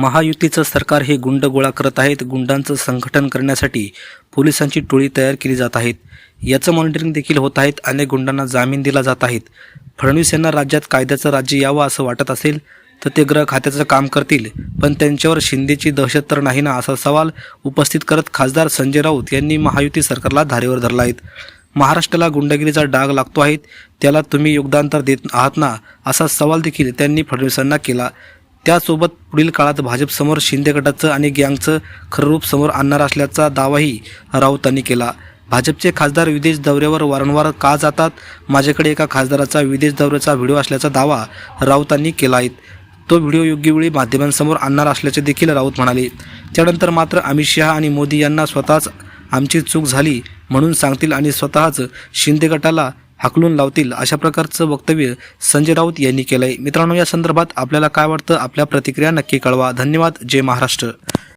महायुतीचं सरकार हे गुंड गोळा करत आहेत. गुंडांचं संघटन करण्यासाठी पोलिसांची टोळी तयार केली जात आहेत. याचं मॉनिटरिंग देखील होत आहेत. अनेक गुंडांना जामीन दिला जात आहेत. फडणवीस यांना राज्यात कायद्याचं राज्य यावं असं वाटत असेल तर ते ग्रह खात्याचं काम करतील. पण त्यांच्यावर शिंदेची दहशत तर नाही ना असा सवाल उपस्थित करत खासदार संजय राऊत यांनी महायुती सरकारला धारेवर धरला आहेत महाराष्ट्राला गुंडगिरीचा डाग लागतो आहे. त्याला तुम्ही योगदान तर देत आहात ना असा सवाल देखील त्यांनी फडणवीसांना केला. त्यासोबत पुढील काळात भाजपसमोर शिंदे गटाचं आणि गँगचं खरं रूप समोर आणणार असल्याचा दावाही राऊतांनी केला. भाजपचे खासदार विदेश दौऱ्यावर वारंवार का जातात? माझ्याकडे एका खासदाराचा विदेश दौऱ्याचा व्हिडिओ असल्याचा दावा राऊतांनी केला आहे तो व्हिडिओ योग्य वेळी माध्यमांसमोर आणणार असल्याचे देखील राऊत म्हणाले. त्यानंतर मात्र अमित शहा आणि मोदी यांना स्वतःच आमची चूक झाली म्हणून सांगतील आणि स्वतःच शिंदे गटाला हाकलून लावतील अशा प्रकारचं वक्तव्य संजय राऊत यांनी केलंय. मित्रांनो या संदर्भात आपल्याला काय वाटतं? आपल्या प्रतिक्रिया नक्की कळवा. धन्यवाद. जय महाराष्ट्र.